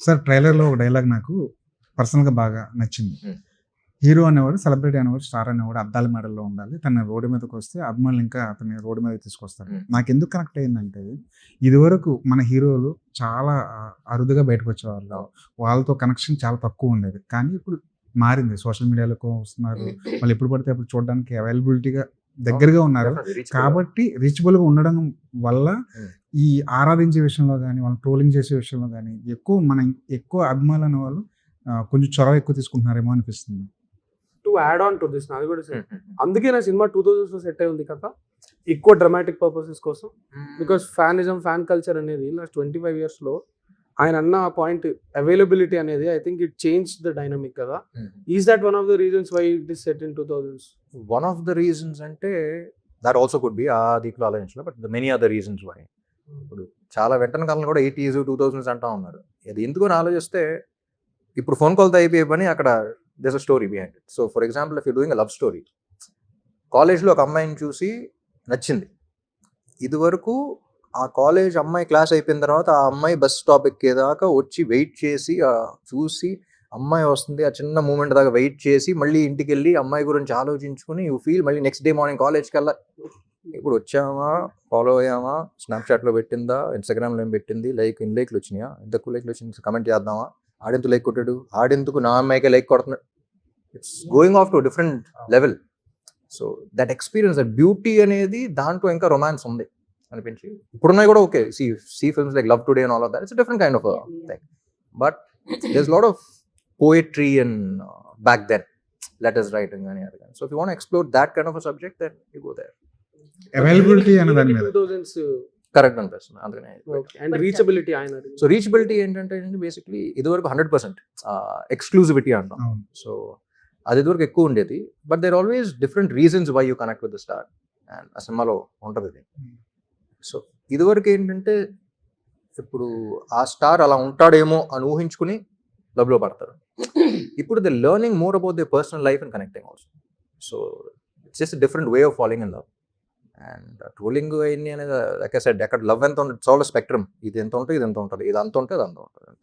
Sir ట్రైలర్లో ఒక dialogue నాకు పర్సనల్గా బాగా నచ్చింది. హీరో అనేవాడు సెలబ్రిటీ అనేవాడు స్టార్ అనేవాడు అద్దాల మెడల్లో ఉండాలి. తన రోడ్డు మీదకి వస్తే అభిమానులు ఇంకా అతని రోడ్డు మీద తీసుకొస్తారు. నాకు ఎందుకు కనెక్ట్ అయిందంటే ఇదివరకు మన హీరోలు చాలా అరుదుగా బయటకు వచ్చేవాళ్ళు. వాళ్ళతో కనెక్షన్ చాలా తక్కువ ఉండేది. కానీ ఇప్పుడు మారింది. సోషల్ మీడియాలో వస్తున్నారు. వాళ్ళు ఎప్పుడు పడితే అప్పుడు చూడడానికి అవైలబిలిటీగా దగ్గరగా ఉన్నారు. కాబట్టి రీచబుల్గా ఉండడం వల్ల. ఈ ఆరాధించే విషయంలో కానీ వాళ్ళు ట్రోలింగ్ చేసే విషయంలో కానీ ఎక్కువ మన ఎక్కువ అభిమానులు అనే వాళ్ళు కొంచెం చొరవ ఎక్కువ తీసుకుంటున్నారేమో అనిపిస్తుంది. To add on to this నాది కూడా. అందుకే నా సినిమా టూ థౌజండ్స్లో సెట్ అయి ఉంది కదా ఎక్కువ డ్రమాటిక్ పర్పసెస్ కోసం. బికాస్ ఫ్యానిజం ఫ్యాన్ కల్చర్ అనేది లాస్ట్ ట్వంటీ ఫైవ్ ఇయర్స్లో ఆయన అన్న పాయింట్ అవైలబిలిటీ అనేది I think it change the dynamic కదా. Is that one of the reasons why it is set in two thousands? One of the reasons అంటే that also could be uh దీంట్లో ఆలోచించలే but the many other reasons why ఇప్పుడు చాలా వెంటనే కాలంలో కూడా eighties two thousands అంటా ఉన్నారు. అది ఎందుకు ఆలోచిస్తే ఇప్పుడు ఫోన్ కాల్తో అయిపోయే పని అక్కడ this uh story behind it so for example if you doing uh love story కాలేజ్లో ఒక అమ్మాయిని చూసి నచ్చింది. ఇదివరకు ఆ కాలేజ్ అమ్మాయి క్లాస్ అయిపోయిన తర్వాత ఆ అమ్మాయి బస్ స్టాప్ ఎక్కేదాకా వచ్చి వెయిట్ చేసి చూసి అమ్మాయి వస్తుంది ఆ చిన్న మూమెంట్ దాకా వెయిట్ చేసి మళ్ళీ ఇంటికి వెళ్ళి అమ్మాయి గురించి ఆలోచించుకుని యూ ఫీల్ మళ్ళీ నెక్స్ట్ డే మార్నింగ్ కాలేజ్కి వెళ్ళా ఇప్పుడు వచ్చామా ఫాలో అయ్యామా? స్నాప్చాట్లో పెట్టిందా? ఇన్స్టాగ్రామ్లో ఏం పెట్టింది? లైక్ ఇన్ లైక్లు వచ్చినాయా? ఎక్కువ లైక్లు వచ్చింది కమెంట్ చేద్దామా? ఆడెందుకు లైక్ కొట్టాడు? ఆడెందుకు నా అమ్మాయికే లైక్ కొడుతున్నాడు? It's going off to different level so that experience that beauty అనేది దాంట్లో ఇంకా రొమాన్స్ ఉంది అనిపించి. ఇప్పుడున్నాయి కూడా okay. See see films like love today and all of that it's different kind of thing but lot of poetry and uh, back then. Letters writing and everything. So if you want to explore that kind of a subject, then you go there. Availability అనే దాని మీద. Correct అనిపిస్తుంది అందుకనే and reachability ఆయన so reachability ఏంటంటే basically ఇదివరకు hundred percent exclusivity అంటాం so అది ఇదివరకు ఎక్కువ ఉండేది. But there always different reasons why you connect with the star and ఆ సినిమాలో ఉంటుంది ఇది. సో ఇదివరకు ఏంటంటే ఇప్పుడు ఆ స్టార్ అలా ఉంటాడేమో అని ఊహించుకుని లవ్లో పడతారు. ఇప్పుడు the learning more about the personal life and connecting also. So it's just different way of following in love and trolling అయింది అనేది లైక్ సెడ్ అక్కడ లవ్ ఎంత ఉంటుంది చాలా స్పెక్ట్రమ్ ఇది ఎంత ఉంటుంది ఇది ఎంత ఉంటుంది ఇది అంత ఉంటుంది అంత ఉంటుంది